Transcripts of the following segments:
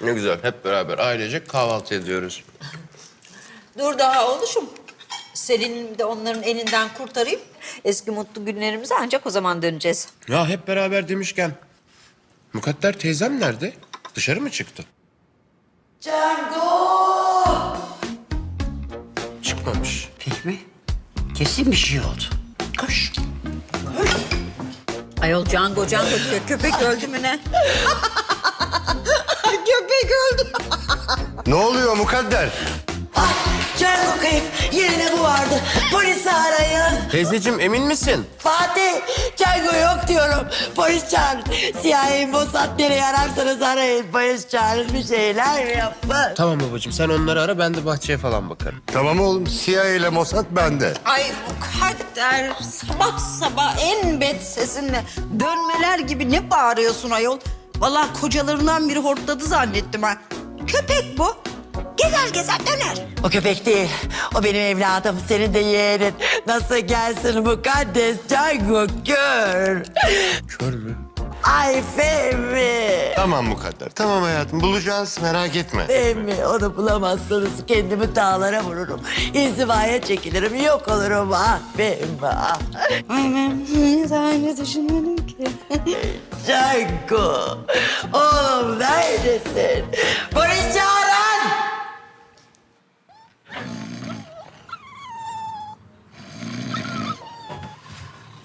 Ne güzel. Hep beraber ailecek kahvaltı ediyoruz. Dur daha oluşum. Selin'i de onların elinden kurtarayım. Eski mutlu günlerimize ancak o zaman döneceğiz. Ya hep beraber demişken... Mukadder teyzem nerede? Dışarı mı çıktı? Django! Çıkmamış. Fehmi, kesin bir şey oldu. Koş. Ayol Cango Cango diyor. Köpek öldü mü ne? Köpek öldü. Ne oluyor mukadder? Django kayıp, yerine bu vardı. Polisi arayın. Teyzeciğim emin misin? Fatih, Django yok diyorum. Polis çağırın. CIA, Mossad nereye ararsanız arayın. Polis çağırın bir şeyler yapın. Tamam babacığım sen onları ara ben de bahçeye falan bakarım. Tamam oğlum CIA ile Mossad bende. Ay mukadder sabah sabah en bet sesinle dönmeler gibi ne bağırıyorsun ayol? Vallahi kocalarından biri hortladı zannettim ha. Köpek bu. Gezer gezer döner. O köpek değil. O benim evladım. Senin de yeğenin. Nasıl gelsin mukaddes Django kör. Kör mü? Ay Fehmi. Tamam mukadder. Tamam hayatım bulacağız merak etme. Fehmi onu bulamazsanız kendimi dağlara vururum. İnzivaya çekilirim yok olurum ah Fehmi ah. Sen ne düşünmedim ki? Django. Oğlum neredesin? Polis çağırın.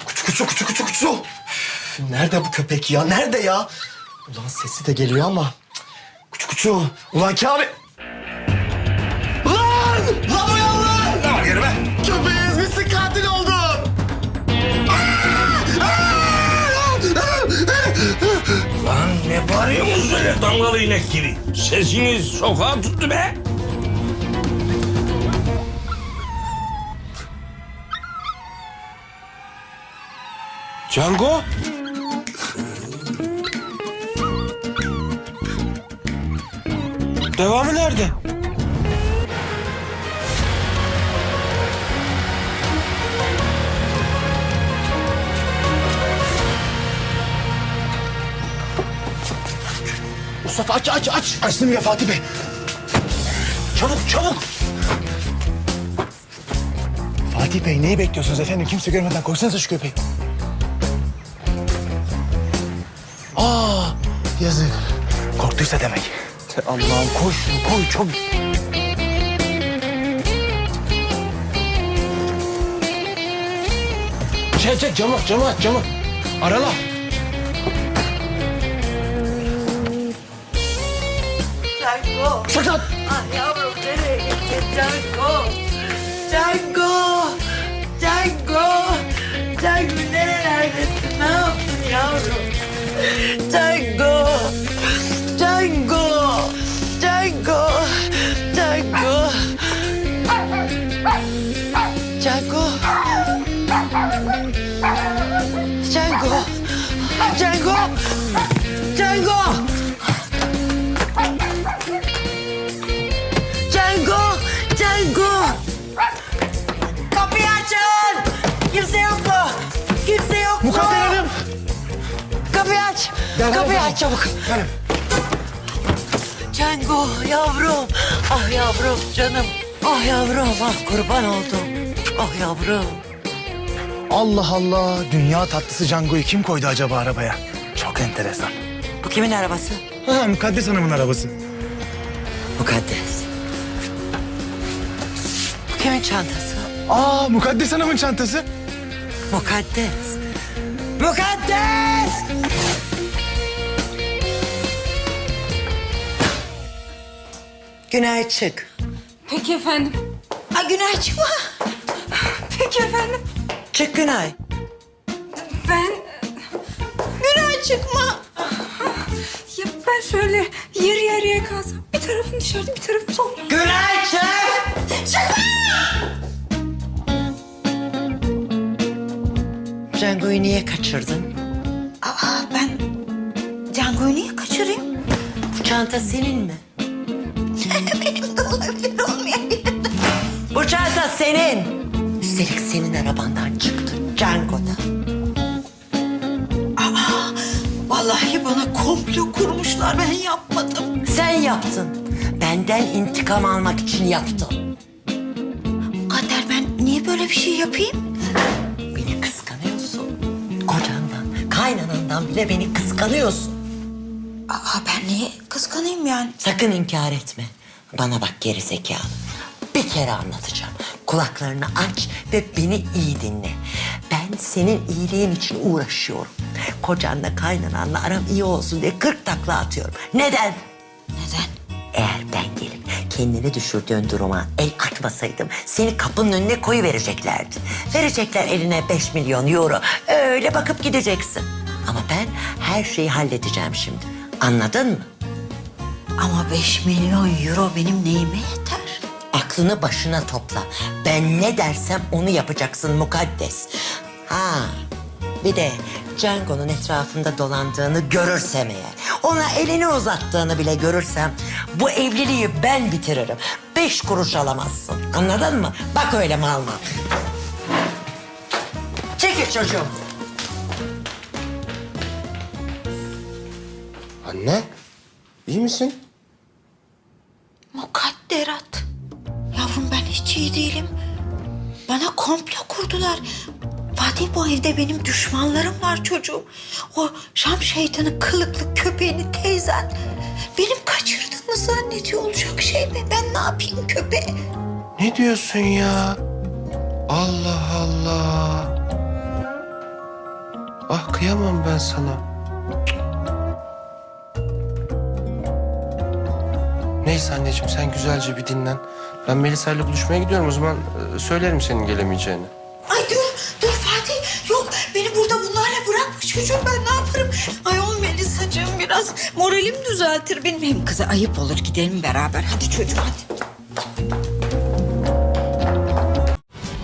Kuçu kuçu kuçu kuçu kuçu. Nerede bu köpek ya? Nerede ya? Ulan sesi de geliyor ama. Kuçu kuçu. Ulan Kamil. Lan! Lan uyan lan! Ne var yerime? Köpeği ezmişsin katil oldun. Lan ne bağırıyorsunuz öyle damgalı inek gibi? Sesiniz sokağa tuttu be. Django? Devamı nerede? Mustafa aç aç aç. Açtım ya Fatih Bey. Çabuk çabuk. Fatih Bey neyi bekliyorsunuz efendim? Kimse görmeden koysanıza şu köpeği. Aa yazık. Korktuysa demek. Allah'ım şunu koy çabuk. Çek çek camı camı aç camı. Arala. Django. Saklan. Ah yavrum nereye gittin Django? Django. Django. Django Django. Django. Django. Django! Django! Kapıyı açın! Kimse yok mu? Kimse yok mu? Mukadder Hanım. Kapıyı aç! Gel, Kapıyı gel, aç çabuk! Hanım. Django yavrum! Ah yavrum canım! Ah yavrum ah kurban oldum! Ah yavrum! Allah Allah. Dünya tatlısı Django'yu kim koydu acaba arabaya? Çok enteresan. Bu kimin arabası? Ha Mukaddes Hanım'ın arabası. Mukaddes. Bu kimin çantası? Aa Mukaddes Hanım'ın çantası. Mukaddes. Mukaddes! Günay çık. Peki efendim. Ay Günay çıkma. Peki efendim. Çık Günay. Ben Günay çıkma. ya ben şöyle yarı yarıya kalsam bir tarafım dışarıda bir tarafım salonda. Günay çık. Çıkma. Django'yu niye kaçırdın? Aa ben Django'yu niye kaçırayım? Bu çanta senin mi? Üstelik senin arabandan çıktı. Django'da. Vallahi Vallahi bana komplo kurmuşlar ben yapmadım. Sen yaptın. Benden intikam almak için yaptın. Kader ben niye böyle bir şey yapayım? Beni kıskanıyorsun. Kocandan, kaynanandan bile beni kıskanıyorsun. Aa ben niye kıskanayım yani? Sakın inkar etme. Bana bak geri zekalı. Bir kere anlatacağım. Kulaklarını aç ve beni iyi dinle. Ben senin iyiliğin için uğraşıyorum. Kocanla kaynananla aram iyi olsun diye kırk takla atıyorum. Neden? Neden? Eğer ben gelip kendini düşürdüğün duruma el atmasaydım seni kapının önüne koyu vereceklerdi. Verecekler eline 5 milyon euro. Öyle bakıp gideceksin. Ama ben her şeyi halledeceğim şimdi. Anladın mı? Ama 5 milyon euro benim neyime yeter? Aklını başına topla. Ben ne dersem onu yapacaksın mukaddes. Ha bir de Django'nun etrafında dolandığını görürsem eğer... ...ona elini uzattığını bile görürsem... ...bu evliliği ben bitiririm. Beş kuruş alamazsın. Anladın mı? Bak öyle mal mal. Çekil çocuğum. Anne, iyi misin? Mukadderat. Hiç iyi değilim. Bana komplo kurdular. Fatih bu evde benim düşmanlarım var çocuğum. O Şam şeytanı kılıklı köpeğini teyzen. Benim kaçırdığımı zannediyor olacak şey mi? Ben ne yapayım köpeğe? Ne diyorsun ya? Allah Allah. Ah kıyamam ben sana. Neyse anneciğim sen güzelce bir dinlen. Ben Melisa ile buluşmaya gidiyorum o zaman e, söylerim senin gelemeyeceğini. Ay dur, dur Fatih. Yok beni burada bunlarla bırakma çocuğum. Ben ne yaparım? Ay oğlum Melisa'cığım biraz moralim düzeltir benim. Hem kıza ayıp olur gidelim beraber. Hadi çocuğum hadi.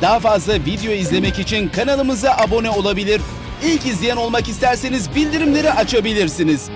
Daha fazla video izlemek için kanalımıza abone olabilir. İlk izleyen olmak isterseniz bildirimleri açabilirsiniz.